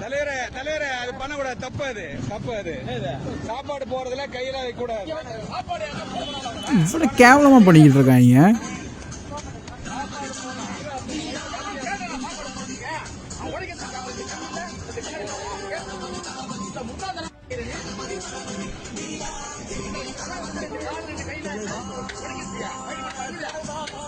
தலைவரே தலைவரே அது பண்ணக்கூடாது. தப்பு அது தப்பு அது. சாப்பாடு போறதுல கையில வைக்கக்கூடாது இவ்வளோ கேவலமாக பண்ணிக்கிட்டு இருக்காங்க.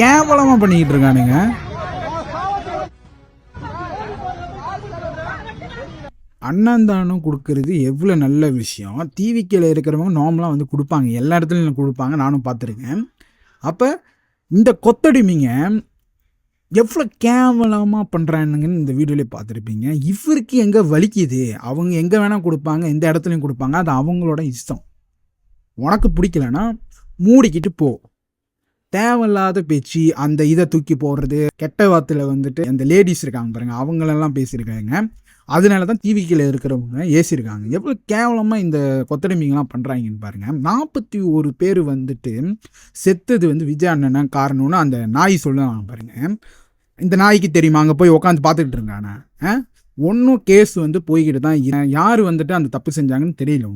கேவலமாக பண்ணிக்கிட்டு இருக்கானுங்க. அன்னதானம் கொடுக்கறது எவ்வளோ நல்ல விஷயம். டிவிக்கில் இருக்கிறவங்க நார்மலாக வந்து கொடுப்பாங்க. எல்லா இடத்துலையும் கொடுப்பாங்க. நானும் பார்த்துருக்கேன். அப்போ இந்த கொத்தடிமைங்க எவ்வளோ கேவலமாக பண்ணுறானுங்கன்னு இந்த வீடியோலேயே பார்த்துருப்பீங்க. இவருக்கு எங்கே வலிக்குது? அவங்க எங்கே வேணால் கொடுப்பாங்க. எந்த இடத்துலையும் கொடுப்பாங்க. அது அவங்களோட இஷ்டம். உனக்கு பிடிக்கலன்னா மூடிக்கிட்டு போ. தேவையில்லாத பேச்சு அந்த இதை தூக்கி போடுறது கெட்ட வார்த்தையில் வந்துட்டு அந்த லேடிஸ் இருக்காங்க பாருங்க அவங்களெல்லாம் பேசியிருக்காங்க. அதனால தான் டிவிக்கில் இருக்கிறவங்க ஏசியிருக்காங்க. எவ்வளோ கேவலமாக இந்த கொத்தடிமைங்கெல்லாம் பண்ணுறாங்கன்னு பாருங்கள் நாற்பத்தி ஒரு பேர் வந்துட்டு செத்தது வந்து விஜய் அண்ணன் காரணம்னு அந்த நாய் சொல்லுவாங்க பாருங்க. இந்த நாய்க்கு தெரியுமா? அங்கே போய் உட்காந்து பார்த்துக்கிட்டு இருக்கானே? ஒன்றும் கேஸ் வந்து போய்கிட்டு தான் யார் வந்துட்டு அந்த தப்பு செஞ்சாங்கன்னு தெரியல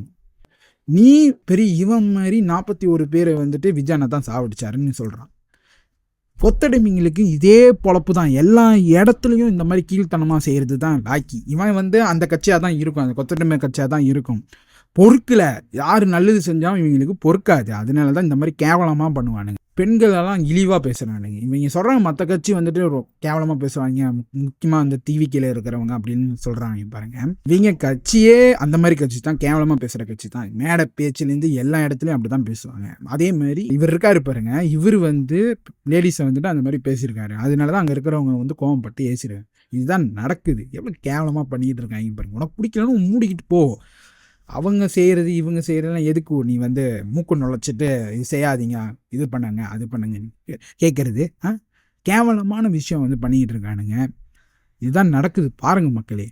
நீ பெரிய இவன் மாதிரி நாற்பத்தி ஒரு பேரை வந்துட்டு விஜயானை தான் சாவடிச்சாருன்னு சொல்கிறான் கொத்தடிமிங்களுக்கு இதே பொழப்பு தான். எல்லா இடத்துலையும் இந்த மாதிரி கீழ்த்தனமாக செய்கிறது தான் லாக்கி. இவன் வந்து அந்த கட்சியாக தான் இருக்கும். அந்த கொத்தடிமை கட்சியாக தான் இருக்கும். பொறுக்கல. யார் நல்லது செஞ்சாலும் இவங்களுக்கு பொறுக்காது. அதனால தான் இந்த மாதிரி கேவலமாக பண்ணுவானுங்க. பெண்களெல்லாம் இழிவாக பேசுகிறானுங்க இவங்க சொல்கிறாங்க மற்ற கட்சி வந்துட்டு கேவலமாக பேசுவாங்க. முக்கியமாக அந்த டிவிக்கில் இருக்கிறவங்க அப்படின்னு சொல்கிறாங்க பாருங்கள் இவங்க கட்சியே அந்த மாதிரி கட்சி தான். கேவலமாக பேசுகிற கட்சி தான். மேடை பேச்சுலேருந்து எல்லா இடத்துலையும் அப்படி தான் பேசுவாங்க. அதே மாதிரி இவர் இருக்காரு பாருங்க. இவர் வந்து லேடிஸை வந்துட்டு அந்த மாதிரி பேசியிருக்காரு. அதனால தான் அங்கே இருக்கிறவங்க வந்து கோவப்பட்டு ஏசிடுவாங்க இதுதான் நடக்குது. எவ்வளோ கேவலமாக பண்ணிக்கிட்டு இருக்காங்க பாருங்க. உனக்கு பிடிக்கலன்னு மூடிக்கிட்டு போ. அவங்க செய்கிறது இவங்க செய்கிறதெல்லாம் எதுக்கு? நீ வந்து மூக்கு நுழைச்சிட்டு இது செய்யாதீங்க. இது பண்ணுங்க அது பண்ணுங்க கேட்குறது ஆ? கேவலமான விஷயம் வந்து பண்ணிக்கிட்டு இருக்கானுங்க. இதுதான் நடக்குது. பாருங்கள் மக்களே.